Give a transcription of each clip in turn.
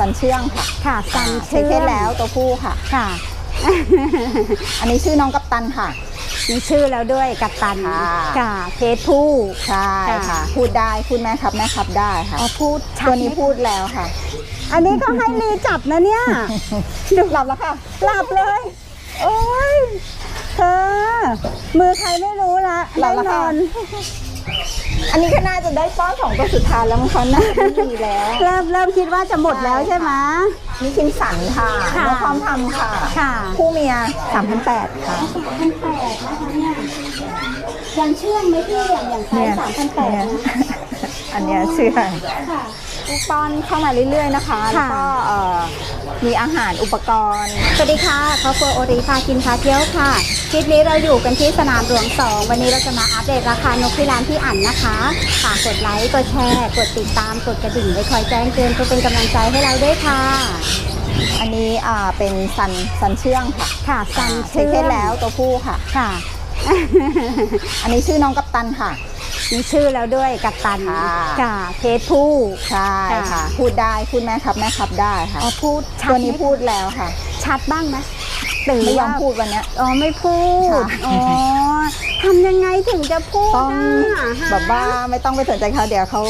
สันเชื่องค่ะค่ะสันอ่าเชื่เช็คเพอศแล้วตัวผู้ค่ะค่ะ อันนี้ชื่อน้องกัปตันค่ะมีชื่อแล้วด้วยกัปตันค่ะค่ะเพศผู้ใช่ค่ะค่ะ พูดได้พูดแม่ครับแม่ครับได้ค่ะอ๋อพูดชัดตัวนี้ไหมพูดแล้วค่ะ อันนี้ก็ให้ลีจับนะเนี่ยดูหลับแล้วค่ะหลับเลย โอ้ยเธอมือใครไม่รู้ละหลัได้บแล้วนค่ะอน อันนี้ก็น่าจะได้ป้อนสองตัวสุดท้ายแล้วมั้งคะน่าจะไม่มีแล้ว เริ่มเริ่มคิดว่าจะหมดแล้วใช่ไหมนี่คิมสันค่ะค่ะนกพร้อมทำค่ะ ค่ะ คู่เมียสามพันแปดค่ะยังเชื่องไหมพี่อย่างอย่างไซเนี่ยส์สามพันแปดเนี่ย อันเนี้ยเชื่องค่ะ ป้อนเข้ามาเรื่อยๆนะคะ แล้วก็เอ่อมีอาหารอุปกรณ์ สวัสดีค่ะครอบครัวโอริพากินพาเที่ยวค่ะ คลิปนี้เราอยู่กันที่สนามหลวง 2 วันนี้เราจะมาอัปเดตราคานกที่ร้านพี่อั๋นนะคะฝากกดไลค์ กดแชร์ กดติดตาม กดกระดิ่งไว้คอยแจ้งเตือนเพื่อเป็นกำลังใจให้เราด้วยค่ะ อันนี้อ่าเป็นสันสันเชื่องค่ะค่ะสันเช็คเชื่เพอศแล้วตัวผู้ค่ะ ค่ะ อันนี้ชื่อน้องกัปตันค่ะ มีชื่อแล้วด้วยกัปตันค่ะค่ะเพศผู้ใช่ค่ะค่ะพูดได้พูดแม่ครับแม่ครับได้ค่ะอ๋อพูดชัดตัวนี้ไหมพูดแล้วค่ะ ชัดบ้างไหมหรือไม่ยอมว่าพูดวันเนี้ยอ๋อไม่พูดค่ะอ๋อทำยังไงถึงจะพูดต้องน่ะฮะแบบว่าไม่ต้องไปสนใจเขาเดี๋ยวเขา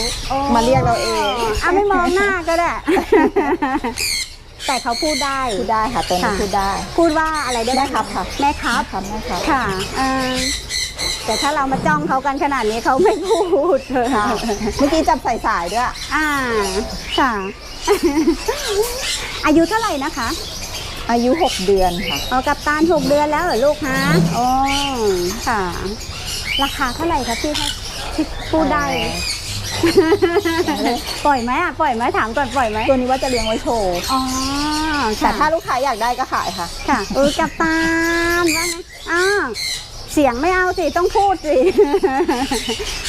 มาเรียกเราเองอะไม่มองหน้าก็ได้แต่เขาพูดได้พูดได้ค่ะตัวนี้ค่ะพูดได้ พูดว่าอะไรได้แม่บ้างครับค่ะแม่ครับครับแม่ครับค่ะเออ แต่ถ้าเรามาจ้องเขากันขนาดนี้เขาไม่พูดค่ะ เมื่อกี้จับใส่สายด้วย อ่า ค่ะ อายุเท่าไหร่นะคะ อายุ 6 เดือนค่ะ เอากับตาลหกเดือนแล้วเหรอลูกฮะโอ้ค่ะ ราคาเท่าไหร่คะพี่คะที่พูดได้ปล่อยไหมอะปล่อยไหมถามก่อนปล่อยไหมตัวนี้ว่าจะเลี้ยงไว้โชว์อ๋อแต่ค่ะถ้าลูกค้าอยากได้ก็ขายค่ะ ค่ะเออกับตาลว่าไงอ้าว เสียงไม่เอาสิ ต้องพูดสิ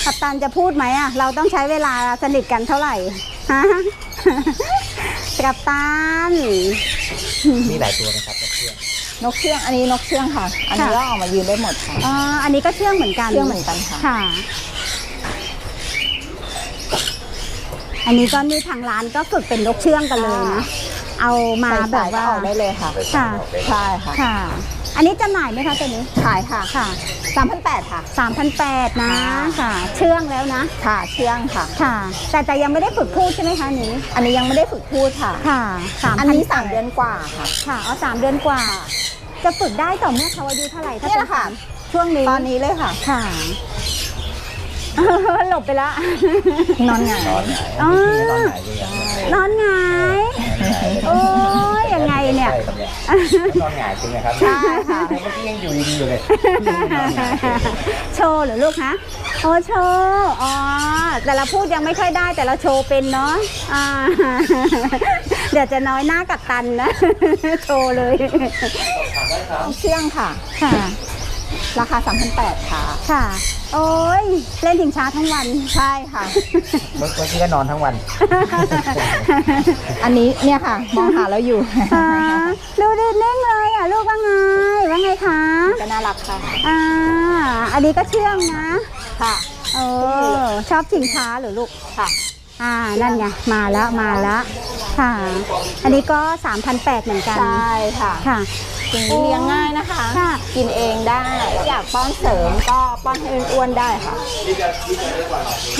กัปตันจะพูดไหมอะ เราต้องใช้เวลาสนิทกันเท่าไหร่ฮะกัปตันมีหลายตัวนะครับเพื่อนนกเชื่องอันนี้นกเชื่องค่ะ อันนี้ค่ะก็ออกมายืนได้หมดค่ะอ๋ออันนี้ก็เชื่องเหมือนกันเชื่องเหมือนกันค่ะค่ะ อันนี้ก็นี่ทางร้านก็ฝึกเป็นนกเชื่องกันเลยนะเอามาใส่แบสายบก็ว่าออกได้เลยค่ะค่ะใช่ค่ะค่ะ อันนี้จำหน่ายไหมคะตัวนี้ขายค่ะค่ะ3,800ค่ะ 3,800นะค่ะค่ะ เชื่องแล้วนะ ค่ะ เชื่องค่ะ ค่ะ แต่แต่ยังไม่ได้ฝึกพูดใช่ไหมคะอันนี้ อันนี้ยังไม่ได้ฝึกพูดค่ะ ค่ะสามอันนี้3เดือนกว่าค่ะ ค่ะเอาสามเดือนกว่า จะฝึกได้ต่อเมื่อเขาอายุเท่าไหร่ถ้าเนี่ยเป็แหละค่ะ ช่วงนี้ตอนนี้เลยค่ะ ค่ะ หลบไปละนอนหงายๆนอนหงายอ๋อพี่นอนหงายจริงๆนอนหงายโอ้ยยังไงเนี่ย ใช่ครับเนี่ยนอนหงายจริงนะครับใช่ค่ะ เมื่อกี้ยังอยู่ดีๆอยู่เลยนอนหงายจริงโชว์เหรอลูกฮะโอ้โชว์อ๋อแต่เราพูดยังไม่ค่อยได้แต่เราโชว์เป็นเนาะอ่า เดี๋ยวจะน้อยหน้ากับตันนะ โชว์เลยเชื่องค่ะ ค่ะ ราคา 3,800ค่ะ ค่ะ โอ้ยเล่นถึงช้าทั้งวัน ใช่ค่ะ เมื่อกี้ก็นอนทั้งวัน อันนี้เนี่ยค่ะ มองหาเราอยู่อ่าดูดิเน่งเลยอะลูกว่าไงว่าไงคะก็น่ารักค่ะ อ่าอันนี้ก็เชื่องนะ ค่ะ เออชอบชิงช้าเหรือลูก ค่ะ อ่านั่นไงมาแล้วมาแล้วค่ะ อันนี้ก็ 3,800เหมือนกันใช่ค่ะค่ะจริงๆเลี้ยงง่ายนะคะ ค่ะ กินเองได้ อยากป้อนเสริมก็ป้อนให้อ้วนๆได้ค่ะ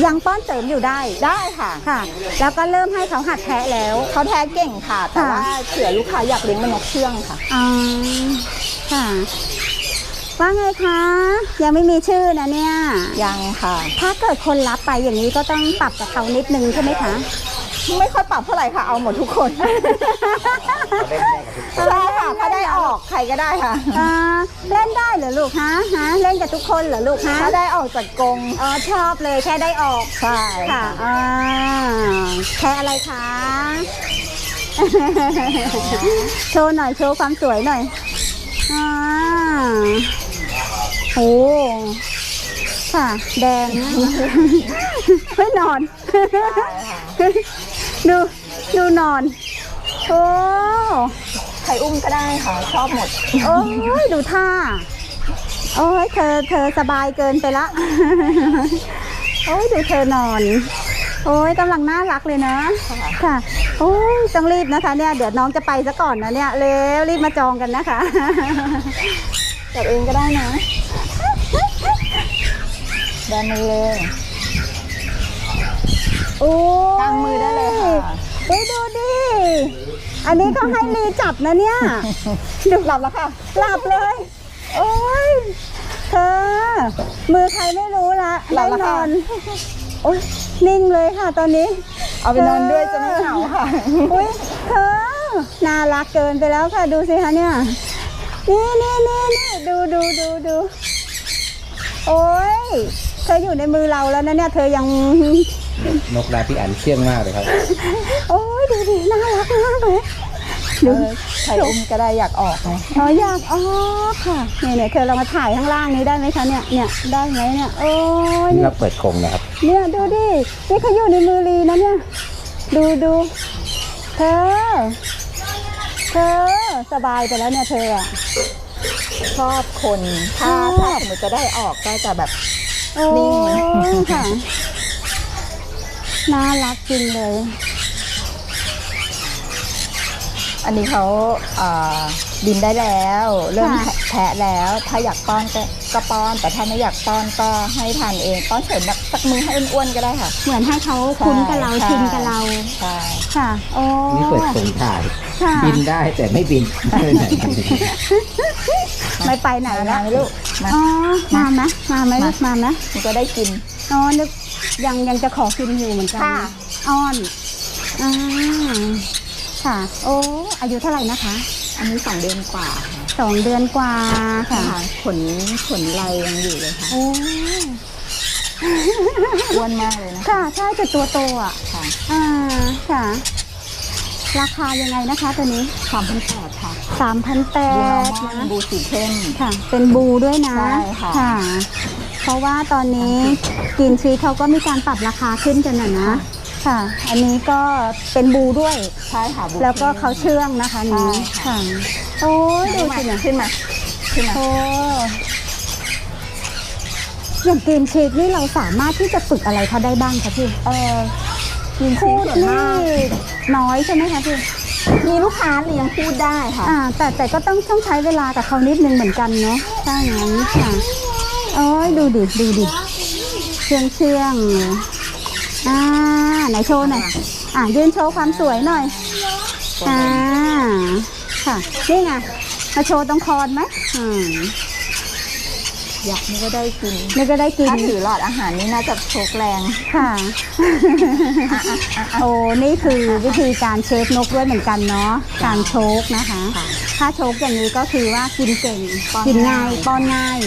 ยังป้อนเสริมอยู่ได้ได้ค่ะ ค่ะ แล้วก็เริ่มให้เขาหัดแทะแล้ว เขาแท้เก่งค่ะ แต่ค่ะว่าเผื่อลูกค้าอยากเลี้ยงเป็นนกเชื่องค่ะ อ๋อค่ะ ว่าไงคะ ยังไม่มีชื่อนะเนี่ยยังค่ะ ถ้าเกิดคนรับไปอย่างนี้ก็ต้องปรับกับเขานิดนึงใช่ไหมคะ ไม่ค่อยปรับเท่าไหร่ค่ะ เอาหมดทุกคนเขาเล่นได้กับทุกคนใช่ค่ะถ้าได้ออกใครก็ได้ค่ะอ่าเล่นได้เหรอลูกฮะฮะเล่นกับทุกคนเหรอลูกฮะถ้าได้ออกจากกรงอ๋อชอบเลยแค่ได้ออกใช่ค่ะอ่าแค่อะไรคะโชว์หน่อยโชว์ความสวยหน่อยอ่า โอ้ค่ะ แดงไม่นอน ดูดูนอน โอ้ใครอุ้มก็ได้ค่ะ ชอบหมด โอ้ยดูท่า โอ้ยเธอเธอสบายเกินไปละ โอ้ยดูเธอนอน โอ้ยกำลังน่ารักเลยนะ ค่ะค่ะโอ้ยต้องรีบนะคะเนี่ย เดี๋ยวน้องจะไปซะก่อนนะเนี่ย เร็วรีบมาจองกันนะคะจับเองก็ได้นะ แบนมือเลยโอ้ยกางมือได้เลยค่ะเฮ้ยดูดิ อันนี้ก็ให้ลีจับนะเนี่ย ดูหลับแล้วค่ะ หลับเลย โอ้ยเธอมือใครไม่รู้ละหลัได้บแล้วนค่ะ อนโอ้ยนิ่งเลยค่ะตอนนี้ เอาไปนอนด้วยจะไม่เหงาค่ะ อุ้ยเธอน่ารักเกินไปแล้วค่ะ ดูสิคะเนี่ย นี่นี่นี่นี่ดูดูดูดูโอ้ยเธออยู่ในมือเราแล้วนะเนี่ยเธอยัง นกนาพี่อันเชื่องมากเลยครับ โอ้ยดูดิน่ารักมากเลยเอดูอใครอุ้มก็ได้อยากออกไงอ๋ออยากอ๋อค่ะเนี่ยเนี่ยเธอเรามาถ่ายข้างล่างนี้ได้ไหมคะเนี่ยเนี่ยได้ไหมเนี่ยโอ้ยนี่นี่เราเปิดกรงนะครับ เนี่ยดูดินี่เขาอยู่ในมือลีนะเนี่ย ดูดูเธอ เธอสบายไปแล้วเนี่ยเธออะชอบคนถ้าชอบถ้าสมมติจะได้ออกก็จะแบบ โอ้นิ่งนะค่ะน่ารักจริงเลย อันนี้เขาเอ่อบินได้แล้ว เริ่มค่ะ แทะแล้ว ถ้าอยากป้อนก็ก็ป้อน แต่ถ้าไม่อยากป้อนก็ให้ทานเองป้อนเฉยแบบสักมือให้อ้วนๆก็ได้ค่ะ เหมือนให้เขาคุ้นกับเราใช่ ชินกับเรา ใช่ ค่ะ โอ้ นี่เปิดกรงถ่าย ค่ะ บินได้แต่ไม่บินไม่ไปไหนไม่ไปไหนมาละไหมลูกมาอ๋อมาไหมมาไหมมาลูกมาไหมมันก็ได้กินอ๋อนึกยังยังจะขอกินอยู่เหมือนกันค่ะ อ้อนอ่าค่ะ โอ้อายุเท่าไหร่นะคะ อันนี้สองเดือนกว่าค่ะสองเดือนกว่าค่ะค่ะขนขนไหลยังอยู่เลยค่ะโอ้อ้วนมากเลยนะค่ะใช่แต่ตัวโตอะค่ะ อ่าค่ะ ราคายังไงนะคะตัวนี้สามพันแปดค่ะสามพันแปบูนอดร์มอนนะบูสีเข้มค่ะ เป็นบูด้วยนะใช่ค่ะ เพราะว่าตอนนี้กินชีสเขาก็มีการปรับราคาขึ้นกันนะนะค่ะ อันนี้ก็เป็นบูด้วย ใช่ค่ะบูแล้วก็เขาเชื่องนะคะนี้ใช่ค่ะ โอ้ยดูดูสิสิเนี่ยขึ้นมา ขึ้นมา โอ้อย่างกินชีสนี่เราสามารถที่จะฝึกอะไรเขาได้บ้างคะพี่ เออ กินชีพูสดส่วนนี่มากน้อยใช่ไหมคะพี่มีลูกค้าเลี้ยงพูดได้ค่ะ อ่า แต่แต่ก็ต้องต้องใช้เวลากับเขานิดนึงเหมือนกันเนาะใช่งั้นค่ะโอ้ยดูดิดูดิเชื่องเชื่องอ่าไหนโชว์หน่อยอ่ายืนโชว์ความสวยหน่อยอ่าค่ะนี่ไงมาโชว์ตรงคอนไหมอืม อยากนี่ก็ได้กินนี่ก็ได้กิน ถ้าถือหลอดอาหารนี่น่าจะโชกแรงค่ะ โอ้นี่คือวิธีการเชฟนกด้วยเหมือนกันเนาะ การโชกนะคะค่ะถ้าโชกอย่างนี้ก็คือว่ากินเก่งป้อนกินง่ายง่าย ป้อนง่าย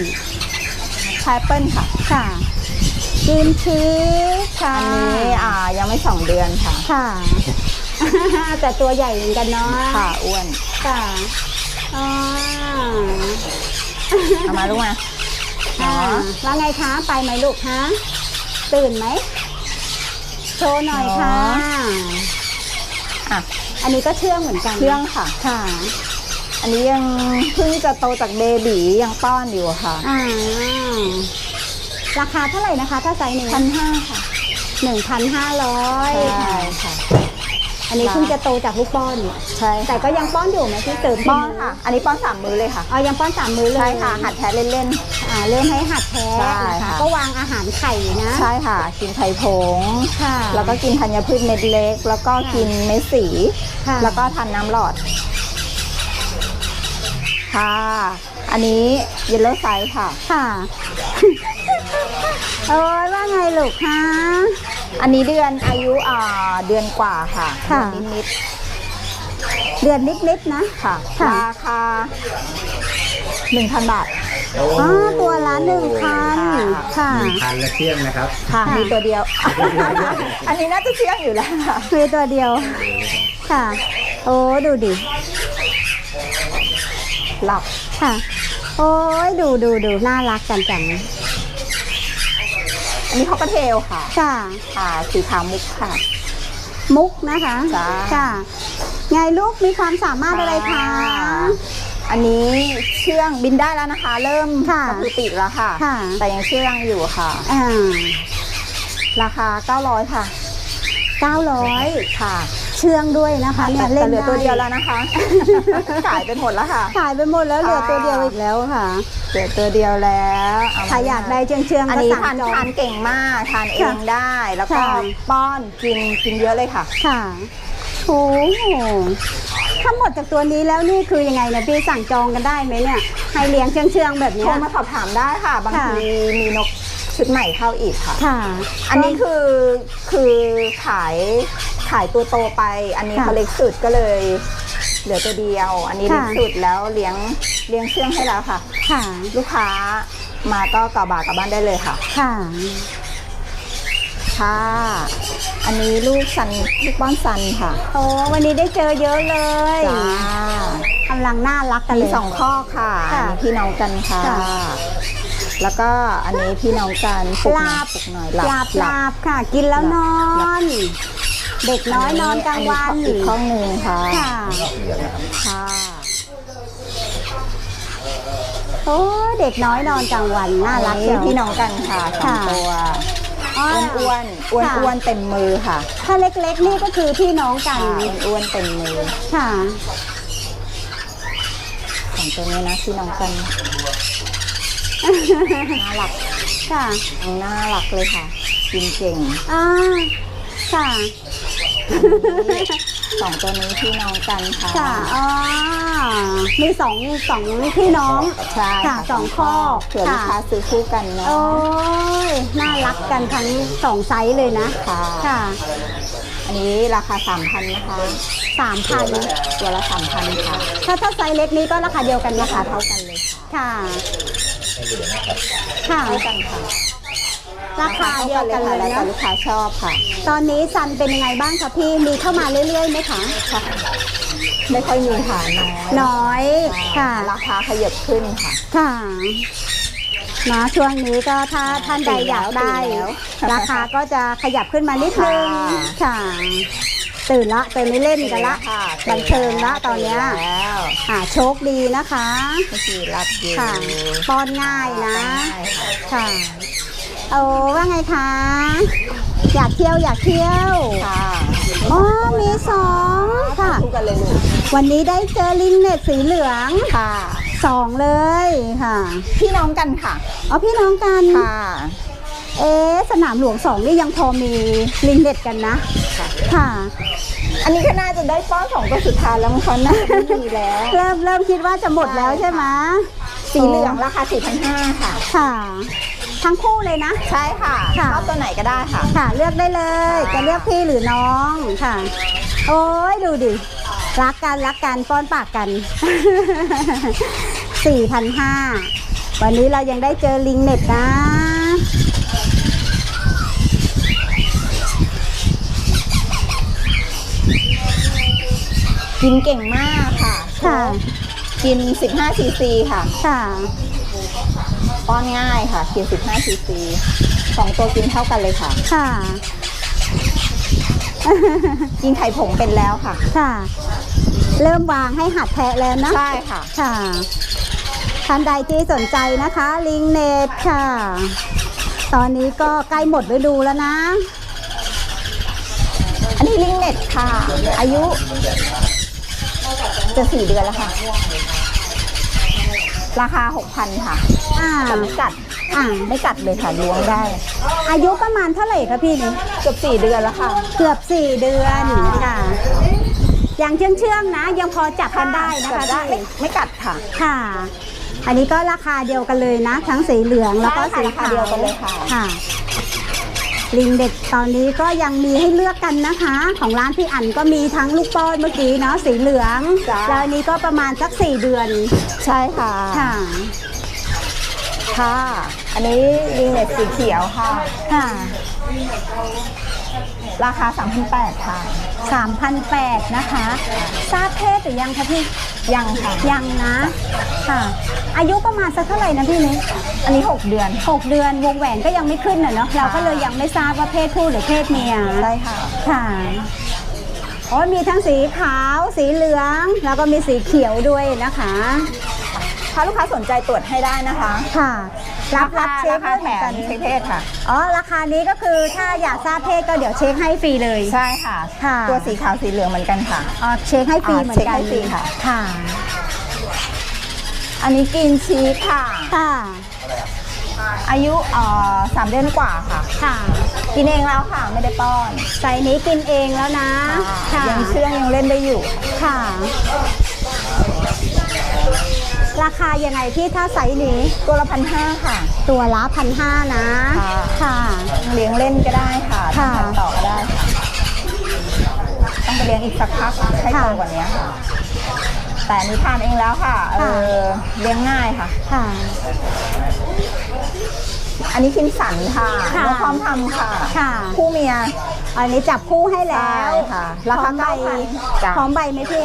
พายเปิ้ลค่ะ ค่ะกินชีสค่ะอันนี้อ่ายังไม่สองเดือนค่ะ ค่ะ แต่ตัวใหญ่เหมือนกันเนาะ ค่ะอ้วน ค่ะ อ๋อ เอามาลูกมา อ่าเนาะว่าไงคะไปไหมลูกฮะตื่นไหมโชว์หน่อยค่ะอะ อันนี้ก็เชื่องเหมือนกันเชื่องค่ะ ค่ะ อันนี้ยังเพิ่งจะโตจากเบบียังป้อนอยู่ค่ะอ่าราคาเท่าไหร่นะคะ ถ้าไซส์นี้พันห้าค่ะหนึ่งพันห้าร้อยใช่ค่ะ อันนี้เพิ่งจะโตจากลูกป้อนใช่แต่ก็ยังป้อนอยู่ไหมที่เติมป้อนค่ะ อันนี้ป้อนสามมือเลยค่ะอ๋อยังป้อนสามมื้อเลยใช่ค่ะหัดแท้เล่น อ่าเริ่มให้หัดแท้ใช่นะคะค่ะ ก็วางอาหารไข่นะๆใช่ค่ะ กินไข่ผง ค่ะแล้วก็กินธัญพืชเม็ดเล็ก แล้วก็กินเม็ดสี ค่ะแล้วก็ทานน้ำหลอด ค่ะ อันนี้เยลโล่ไซส์ค่ะ ค่ะ โอ้ยว่าไงลูกคะ อันนี้เดือนอายุอ่าเดือนกว่าค่ะค่ะ เดือนนิดเดือนนิดๆนะ ๆค่ะ ค่ะ ราคาหนึ่งพันบาท อ๋อตัวละหนึ่งพันค่ะหนึ่งพันและเชื่องนะครับค่ะค่ะมีตัวเดียว อันนี้น่าจะเชื่องอยู่แล้วค่ะมีตัวเดียว ค่ะ โอ้ดูดิหลับค่ะ โอ้ยดูดูดูน่ารักกันจังอันนี้เขาก็เทลค่ะ ค่ะ ค่ะสีขาวมุกค่ะ มุกนะคะจ้าค่ะ ไงลูกมีความสามารถอะไรคะ อันนี้เชื่องบินได้แล้วนะคะ เริ่มค่ะกระพือปีกแล้วค่ะ ค่ะ แต่ยังเชื่องอยู่ค่ะ อ่าราคา 900 ค่ะเก้าร้อยค่ะเชชื่องด้วยนะคะเนี่ยแต่เล่นเหลือตัวได้เดียวแล้วนะคะขายไปหมดแล้วค่ะ ขายไปหมดแล้วเหลือตัวเดียวอีกแล้วค่ะ เหลือตัวเดียวแล้วเมใครอยากได้เชื่องเชื่องๆอันก็นี้สั่งทานจอง ทานเก่งมากทานเองค่ะได้ แล้วก็ค่ะ ป้อนกินกินเยอะเลยค่ะ ค่ะโอ้โห ถ้าหมดจากตัวนี้แล้วนี่คือยังไงเนี่ยพี่สั่งจองกันได้ไหมเนี่ยให้เลี้ยงเชื่องเชื่องๆแบบโทเนี้รยมาสอบถามได้ค่ะ บางค่ะ ทีมีนกชุดใหม่เข้าอีกค่ะ ค่ะ อันนี้คือคือขายขายตัวโตไป อันนี้ค่ะเขาเล็กสุดก็เลย เหลือตัวเดียว อันนี้ค่ะ เล็กสุดแล้วเลี้ยงเลี้ยงเชื่องให้แล้วค่ะ ค่ะลูกค้ามาก็กลับบากลับบ้านได้เลยค่ะ ค่ะ ค่ะ อันนี้ลูกซันลูกบ้านซันค่ะโอ้วันนี้ได้เจอเยอะเลยจ้ากำลังน่ารักกันมีเลยสองข้อค่ะค่ะอันนี้พี่น้องกันค่ะ ค่ะ แล้วก็อันนี้พี่น้องกันปลุกหน่อยลาบปลุกหน่อยหลับหลับค่ะ กินแล้วนอนเด็กน้อยนอนกลางวันอัอีกข้อหนึ่งค่ะค่ะค่ะโอ้เด็กน้อยนอนกลางวันน่ารักอันเชีนี้ยว พี่น้องกันค่ะสองค่ะ ตัว อ้ออ้วนอ้วนอ้วนอ้วนๆเต็มมือค่ะถ้าเล็กๆนี่ก็คือพี่น้องกันค่ะอ้วนๆเต็มมือค่ะสองตัวนี้นะพี่น้องกันน่ารักค่ะน่ารักเลยค่ะกินเก่ง อ่าค่ะ สองตัวนี้พี่น้องกันค่ะค่ะอ๋อมีสองสองพี่น้องใช่ค่ะสองข้อเผื่อลูกค่ะค้าซื้อคู่กันเนาะโอ้ยน่ารักกันทั้งสองไซส์เลยนะค่ะค่ะ อันนี้ราคาสามพันนะคะสามพันตัวละสามพันค่ะ ถ้าถ้าไซส์เล็กนี้ก็ราคาเดียวกันรานะคาคะเท่ากันเลยค่ะ ค่ะค่ะเท่ากันค่ะ ราคาเดียวกันเลยแล้วแต่นะลูกค้าชอบค่ะ ตอนนี้ซันเป็นยังไงบ้างคะพี่มีเข้ามาเรื่อยๆไหมคะค่ะไม่ค่อยมีฐานน้อยน้อยค่ะ ราคาขยับขึ้นค่ะ ค่ะเนาะช่วงนี้ก็ถ้าท่านใดอยากได้ ตื่นแล้วราคาก็จะขยับขึ้นมานิดนึงค่ะค่ะตื่นละตื่นไม่เล่นกันละค่ะบันเทิงละตอนเนี้ยแล้วอ่าโชคดีนะคะเมื่อกี้รับอยู่ค่ะป้อนง่ายนะได้ค่ะ ค่ะ โอ้ว่าไงคะ อยากเที่ยวอยากเที่ยวค่ะอ๋อมีสองค่ะ คู่กันเลยลูกวันนี้ได้เจอลิงเน็ตสีเหลืองค่ะ สองเลยค่ะพี่น้องกันค่ะ อ๋อพี่น้องกันค่ะ เอ๊ะสนามหลวงสองนี่ยังพอมีลิงเน็ตกันนะ ค่ะ ค่ะ อันนี้ก็น่าจะได้ป้อนสองตัวสุดท้ายแล้วมั้งคะน่าจะไม่มีแล้ว เริ่มเริ่มคิดว่าจะหมดแล้วใช่ไหมสีเหลืองราคา4,500ค่ะ ค่ะ ทั้งคู่เลยนะ ใช่ค่ะค่ะ ชอบตัวไหนก็ได้ค่ะ ค่ะ เลือกได้เลยค่ะจะเลือกพี่หรือน้องค่ะ โอ้ยดูดิ รักกันรักกันป้อนปากกัน 4,500 วันนี้เรายังได้เจอลิงเน็ตนะ กินเก่งมากค่ะค่ะ กิน 15 ซีซีค่ะ ค่ะ ป้อนง่ายค่ะกิน15ซีซีสองตัวกินเท่ากันเลยค่ะ ค่ะ กินไข่ผงเป็นแล้วค่ะ ค่ะ เริ่มวางให้หัดแทะแล้วนะ ใช่ค่ะ ค่ะ ท่านใดที่สนใจนะคะ ลิงเน็ตค่ะ ตอนนี้ก็ใกล้หมดฤดูแล้วนะ อันนี้ลิงเน็ตค่ะ อายุจะสี่เดือนแล้วค่ะ ราคา 6,000 ค่ะอ่าแต่ไม่กัดอ่าไม่กัดเลยค่ะล้วงได้ อายุประมาณเท่าไหร่คะพี่นี่เกือบสี่เดือนแล้วค่ะ เกือบสี่เดือนค่ะยังเชื่องเชื่องๆนะ ยังพอจับกันได้นะจัคะบได้ไม่พี่ไม่กัดค่ะค่ะ อันนี้ก็ราคาเดียวกันเลยนะ ทั้งสีเหลืองแล้วก็ใช่สีค่ะราคาขาวเดียวกันเลยค่ะ ค่ะ ลิงเด็กตอนนี้ก็ยังมีให้เลือกกันนะคะ ของร้านพี่อั๋นก็มีทั้งลูกป้อนเมื่อกี้เนาะสีเหลืองจ้าแล้วอันนี้ก็ประมาณสักสี่เดือนใช่ค่ะ ค่ะค่ะ อันนี้ลิงเน็ตสีเขียวค่ะ ค่ะ ราคา 3,800ค่ะสามพันแปดนะคะ ทราบเพศหรือยังคะพี่ ยังค่ะ ยังนะ ค่ะ อายุประมาณสักเท่าไหร่นะพี่นี่อันนี้ 6 เดือนหกเดือนวงแหวนก็ยังไม่ขึ้นน่ะเนาะ เราก็เลยยังไม่ทราบว่าเพศผู้หรือเพศเมีย ใช่ค่ะ ค่ะโอ้ยมีทั้งสีขาว สีเหลือง แล้วก็มีสีเขียวด้วยนะคะ ถ้าลูกค้าสนใจตรวจให้ได้นะคะ ค่ะ รับรับเช็คราคาด้วยแถเหมือนกันมเช็คเพศค่ะ อ๋อ ราคานี้ก็คือถ้าอยากทราบเพศก็เดี๋ยวเช็คให้ฟรีเลย ใช่ค่ะ ค่ะ ตัวสีขาวสีเหลืองเหมือนกันค่ะ อ๋อ เช็คให้ฟรีเหมือนกันเช็คให้ฟรีค่ะ ค่ะ อันนี้กินชีสค่ะ ค่ะ อายุเอ่อสามเดือนกว่าค่ะ ค่ะ กินเองแล้วค่ะไม่ได้ป้อนไซส์นี้กินเองแล้วนะ ค่ะ ยังเชื่องยังเล่นได้อยู่ ค่ะ ราคายังไงพี่ถ้าไซส์นี้ ตัวละพันห้าค่ะ ตัวละพันห้านะ ค่ะ ค่ะ เลี้ยงเล่นก็ได้ค่ะค่ะ ทำต่อก็ได้ค่ะต้องไปเลี้ยงอีกสักพักให้โตกว่านี้ค่ะ แต่อันนี้ทานเองแล้วค่ะ เออเลี้ยงง่ายค่ะ ค่ะ อันนี้คิมสันค่ะค่ะนกพร้อมทำค่ะ ค่ะ คู่เมีย อันนี้จับคู่ให้แล้วใช่ค่ะราคาพอมใบ9,000จ้ะ พร้อมใบไหมพี่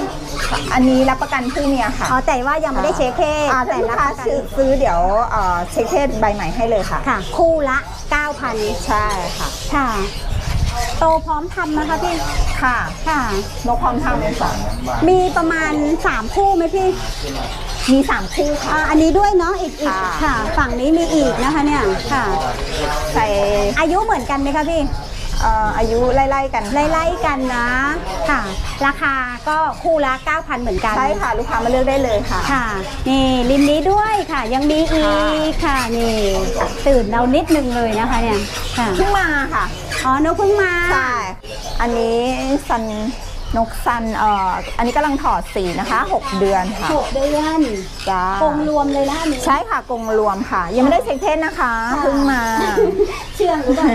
อันนี้รับประกันคู่เมียค่ะอ๋อแต่ว่ายังไม่ได้เช็คเพศอ่าแต่แต่ลูกรับค้าประกันซื้อซื้อเดี๋ยวเอ่อเช็คเพศใบใหม่ให้เลยค่ะ ค่ะ คู่ละ 9,000 ใช่ค่ะ ค่ะ โตพร้อมทำนะคะพี่ ค่ะค่ะ นกพร้อมทำเลยค่ะมีประมาณ 3 คู่ไหมพี่มีสามคู่ค่ะ อ่าอันนี้ด้วยเนาะอีกอีกค่ะ ค่ะ ฝั่งนี้มีอีกนะคะเนี่ย ค่ะ ใส่อายุเหมือนกันไหมคะพี่ เอ่ออายุไล่ๆกัน ไล่ๆกันนะค่ะ ราคาก็คู่ละ 9,000 เหมือนกัน ใช่ค่ะลูกค้ามาเลือกได้เลยค่ะ ค่ะ นี่ริมนี้ด้วยค่ะ ยังมีอีกค่ะนี่ตื่นเรานิดนึงเลยนะคะเนี่ยค่ะเพิ่งมาค่ะ อ๋อนกเพิ่งมา ใช่ อันนี้ซัน นกซันเอ่ออันนี้กำลังถอดสีนะคะ 6 เดือนค่ะหกเดือนจ้ากงรวมเลยนะอันนี้ ใช่ค่ะกรงรวมค่ะ ยังไม่ได้เช็คเพศนะคะค่ะ เพิ่งมา เชื่องหรือเปล่า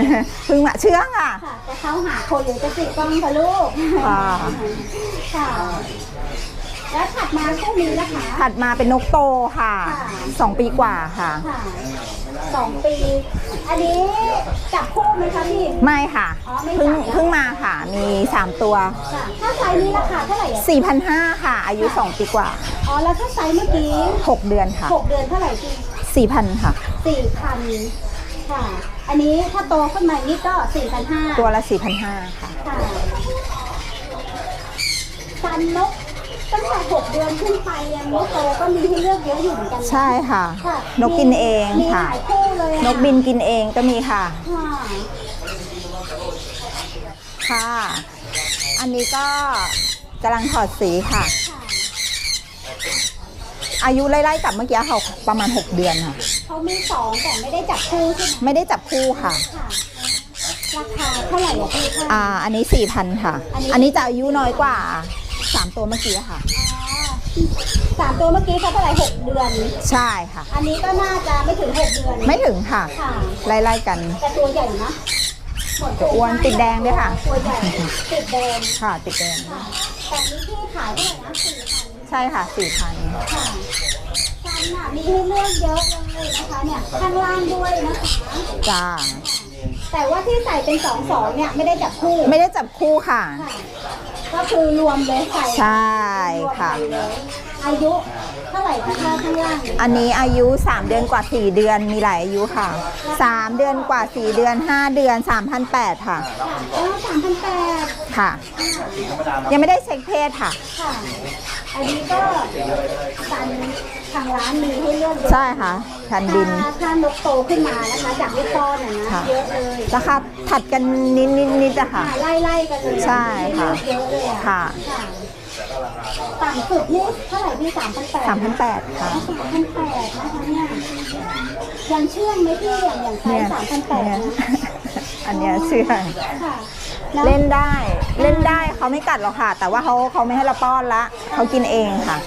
เพิ่งมาเชื่องอะ ค่ะจะเข้าหาคนหรือจะติดกล้องคะลูกค่ะ ค่ะ แล้วถัดมาคู่นี้นะคะ ถัดมาเป็นนกโตค่ะ ค่ะ สองปีกว่าค่ะ ค่ะสองปี อันนี้จับคู่ไหมคะพี่ ไม่ค่ะ อ๋อไม่เพิ่งจับนะ เพิ่งมาค่ะ มี 3 ตัว ค่ะถ้าไซส์นี้ราคาเท่าไหร่อะ4,500ค่ะ อายุ 2 ปีกว่า อ๋อ แล้วถ้าไซส์เมื่อกี้6 เดือนค่ะ หกเดือนเท่าไหร่พี่ 4,000 ค่ะ สี่พันค่ะ อันนี้ถ้าโตขึ้นมานี่ก็สี่พันห้าตัวละ 4,500ค่ะ ค่ะฟันนก ตั้งแต่หกเดือนขึ้นไปยังนกโตก็มีให้เลือกเยอะอยู่เหมือนกันนะใช่ค่ะ ค่ะนกกินเองมีหค่ะ ลายคู่เลยอะนกบินกินเองก็มีค่ะ ค่ะ ค่ะ อันนี้ก็กำลังถอดสีค่ะ ค่ะอายุไล่ๆกับเมื่อกี้ค่ะประมาณ 6 เดือนค่ะ เขามีสองแต่ไม่ได้จับคู่ใช่ไหมไม่ได้จับคู่ค่ะ ค่ะ ราคาเท่าไหร่อะพี่คะ อ่า อันนี้4,000ค่ะ อันนี้ อันนี้จะอายุน้อยกว่า 3ตัวเมื่อกี้ค่ะอ๋อสามตัวเมื่อกี้เขาเท่าไหร่หกเดือน ใช่ค่ะ อันนี้ก็น่าจะไม่ถึงหกเดือน ไม่ถึงค่ะ ค่ะ ไล่ๆกันแต่ตัวใหญ่นะหมดตัวอ้วนติดแดงด้วยค่ะ ตัวใหญ่ติดแดง ค่ะ ติดแดงค่ะแต่นี้พี่ขายเท่าไหร่นะสี่พันใช่ค่ะ4,000ค่ะฟันน่ะมีให้เลือกเยอะเลยนะคะเนี่ยข้างล่างด้วยนะคะจ้าแต่ว่าที่ใส่เป็นสองสองเนี่ยไม่ได้จับคู่ ไม่ได้จับคู่ค่ะค่ะ ก็คือรวมเลยใส่ใช่ค่ะ รวมไปเลยอายุเท่าไหร่คะถ้าข้างล่างอันนี้อายุ 3 เดือนกว่า 4 เดือนมีหลายอายุค่ะ 3 เดือนกว่า 4 เดือน 5 เดือน 3,800 ค่ะค่ะอ๋อสามพันแปดค่ะ ยังไม่ได้เช็คเพศค่ะ ค่ะ อันนี้ก็สันทางร้านมีให้เลือกเยอะใช่ค่ะทันบิน ถ้าถ้านกโตขึ้นมานะคะ จากลูกป้อนอะนะค่ะ เยอะเลยราคาถัดกันนิดนิดนิดอะค่ะ ไล่ไล่ๆกันเลยใช่ค่ะมีให้เลือกเยอะเลยอะค่ะ ต่ำสุดนี่เท่าไหร่พี่สามพันแปด3,800ค่ะสามพันแปดนะคะเนี่ยยังเชื่องไหมพี่อย่างอย่างไซเนี่ยส์สามพันแปดเนี่ยนะอันเนี้ยเชื่องค่ะแล้วเล่นได้เล่นได้เขาไม่กัดหรอกค่ะ แต่ว่าเขาเขาไม่ให้เราป้อนละเขากินเองค่ะ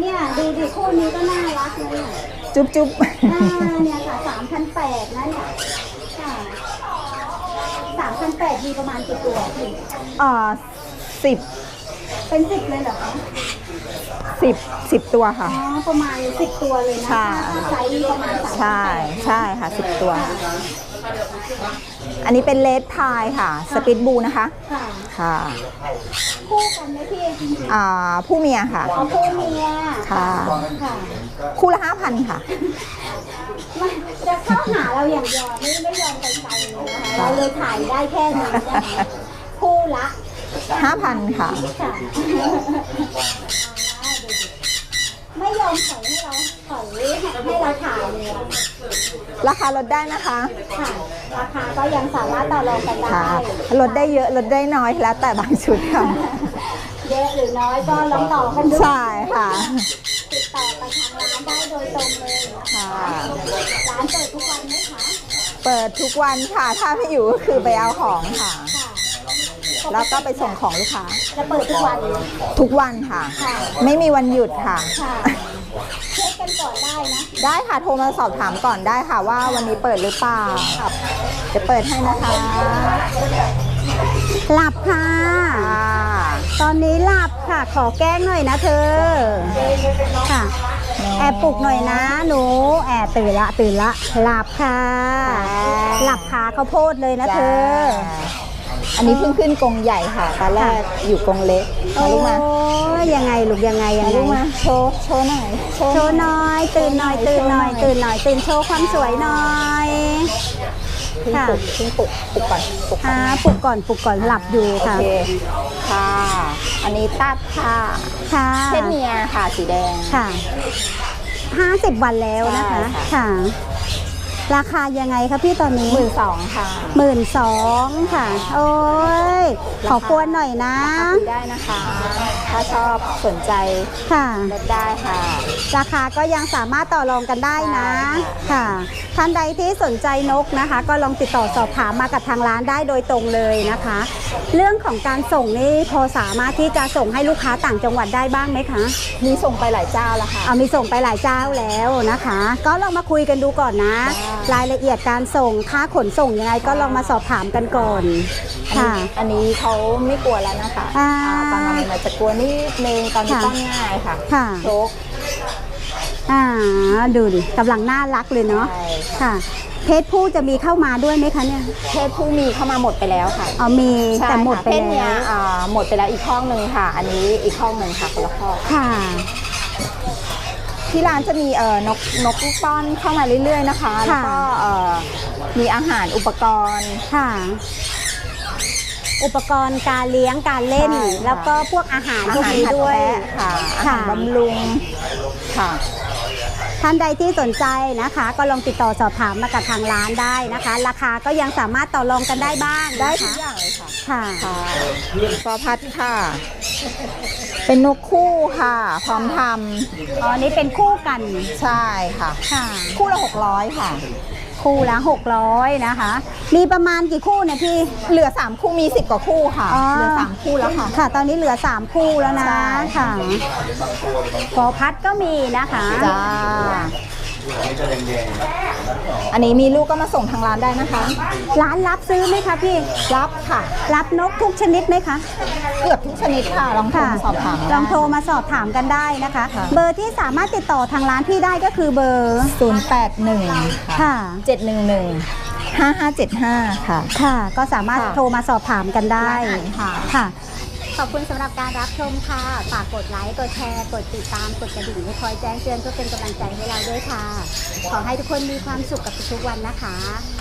เนี่ยดูดิคู่นี้ก็น่ารักเลยเนี่ยจุ๊บจุ๊บอ่าเนี่ยค่ะสามพันแปดนะเนี่ยค่ะสามพันแปดมีประมาณกี่ตัวพี่เอ่อสิบ เป็นสิบเลยเหรอคะสิบสิบตัวค่ะ อ๋อประมาณสิบตัวเลยนะค่ะถ้าไซส์ประมาณสามใช่ใช่ค่ะสิบตัว อันนี้เป็นเลดพายค่ะ สปิดบูนะคะ ค่ะ ค่ะคู่กันไหมพี่อ่าผู้เมียค่ะ อ๋อคู่เมียค่ะ ค่ะคู่ละห้าพันค่ะ มันจะเข้าหาเราอย่างเดียวไม่ไม่ยอมไปไกลเลยนะคะเราเลยถ่ายได้แค่นี้นะคะคู่ละ ห้าพันค่ะ ค่ะ ไม่ยอมถอยให้เราราคาลดได้นะคะ ค่ะ ราคาก็ยังสามารถต่อรองกันได้ ค่ะ ลดได้เยอะลดได้น้อยแล้วแต่บางชุดค่ะ เยอะหรือน้อยก็ลองต่อกันดูใช่ค่ะติดต่อกับทางร้านได้โดยตรงเลยนะคะค่ะ ร้านเปิดทุกวันไหมคะ เปิดทุกวันค่ะ ถ้าไม่อยู่ก็คือไปเอาของค่ะ ค่ะ แล้วก็ไปส่งของลูกค้า จะเปิดทุกวันทุกวันค่ะ ค่ะ ไม่มีวันหยุดค่ะ ค่ะเช็คกันก่อนได้นะ ได้ค่ะโทรมาสอบถามก่อนได้ค่ะว่าวันนี้เปิดหรือเปล่าจะเปิดให้นะคะหลับค่ะ ค่ะตอนนี้หลับค่ะ ขอแกล้งหน่อยนะเธอ ค่ะ แอบปลุกหน่อยนะ หนู แอบตื่นละตื่นละ หลับค่ะ หลับขาข้าวโพดเลยนะเธอ อันนี้เพิ่งขึ้นกรงใหญ่ค่ะตอนแรกอยู่กรงเล็กโอ้มาลูกมายยังไงลูกยังไงยัมางไงลูกมาโชว์โชว์หน่อยโชว์หน่อย ตื่นหน่อยตื่นหน่อยตื่นหน่อยตื่นโชว์ความสวยหน่อยเพิ่งค่ะปลุกเพิ่งปลุกปลุกก่อนปลุกก่ออ่านปลุกก่อนปลุกก่อนหลับอยู่โอค่ะเคค่ะ อันนี้ตัดค่ะค่ะเพศเมียค่ะสีแดง ค่ะห้าสิบวันแล้วนะคะใช่ค่ะ ค่ะ ราคายังไงคะพี่ตอนนี้หมื่นสองค่ะหมื่นสองค่ะ โอ้ย ขอกวนหน่อยนะราคาคุยได้นะคะ ถ้าชอบสนใจค่ะ ลดได้ค่ะ ราคาก็ยังสามารถต่อรองกันได้นะใช่ค่ะ ค่ะ ท่านใดที่สนใจนกนะคะ ก็ลองติดต่อสอบถามมากับทางร้านได้โดยตรงเลยนะคะ เรื่องของการส่งนี่พอสามารถที่จะส่งให้ลูกค้าต่างจังหวัดได้บ้างไหมคะ มีส่งไปหลายเจ้าแล้วค่ะ เอามีส่งไปหลายเจ้าแล้วนะคะ ก็ลองมาคุยกันดูก่อนนะ ได้ รายละเอียดการส่งค่าขนส่งยังไงก็ลองมาสอบถามกันก่อน อันค่ะ นี้อันนี้เขาไม่กลัวแล้วนะคะอ่า อ่าตอนนี้มันจะกลัวนิดนึงตอนที่ค่ะต้อนง่ายค่ะค่ะโชคอ่า ดูดิกำลังน่ารักเลยเนาะ ใช่ค่ะ เพศผู้จะมีเข้ามาด้วยไหมคะเนี่ย เพศผู้มีเข้ามาหมดไปแล้วค่ะเอามีใช่แต่หมดค่ะไปเพศเมียแล้วอ่าหมดไปแล้วอีกข้องหนึ่งค่ะ อันนี้อีกข้องหนึ่งค่ะคนละข้อค่ะ ที่ร้านจะมีเอ่อนกนกลูกป้อนเข้ามาเรื่อยๆนะคะ แล้วก็เอ่อมีอาหารอุปกรณ์ ค่ะ อุปกรณ์การเลี้ยงการเล่น ใช่ค่ะ แล้วก็พวกอาหารอาพวกหารนี้หัดด้วยแทะค่ะอาหารค่ะ บำรุงค่ะ ท่านใดที่สนใจนะคะ ก็ลองติดต่อสอบถามมากับทางร้านได้นะคะ ราคาก็ยังสามารถต่อรองกันได้บ้างได้นะทุกคะอย่างเลยค่ะค่ะ ค่ะปอพัดค่ะ เป็นนกคู่ค่ะ พร้อมทอ๋อนี่เป็นคู่กันำใช่ค่ะ ค่ะ คู่ละ600ค่ะ คู่ละ600นะคะ มีประมาณกี่คู่เนี่ยพี่ เหลือ 3 คู่มี 10 กว่าคู่ค่ะ อ๋อ เหลือ 3 คู่แล้วค่ะ ค่ะ ตอนนี้เหลือ 3 คู่แล้วนะใช่ ค่ะฟอพัดก็มีนะคะ จ้า อันนี้มีลูกก็มาส่งทางร้านได้นะคะ ร้านรับซื้อไหมคะพี่ รับค่ะ รับนกทุกชนิดไหมคะ เกือบทุกชนิดค่ะลองโทรมาสอบถามลองโทรมาสอบถามกันได้นะคะค่ะเบอร์ที่สามารถติดต่อทางร้านพี่ได้ก็คือเบอร์ 081 ค่ะ 711 5575 ค่ะ ค่ะ ก็สามารถค่ะโทรมาสอบถามกันได้ได้ค่ะค่ะ ขอบคุณสำหรับการรับชมค่ะ ฝากกดไลค์ กดแชร์ กดติดตาม กดกระดิ่งให้คอยแจ้งเตือนเพื่อเป็นกำลังใจให้เราด้วยค่ะ ขอให้ทุกคนมีความสุขกับทุกๆวันนะคะ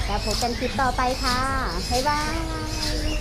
แล้วพบกันคลิปต่อไปค่ะ บ๊ายบาย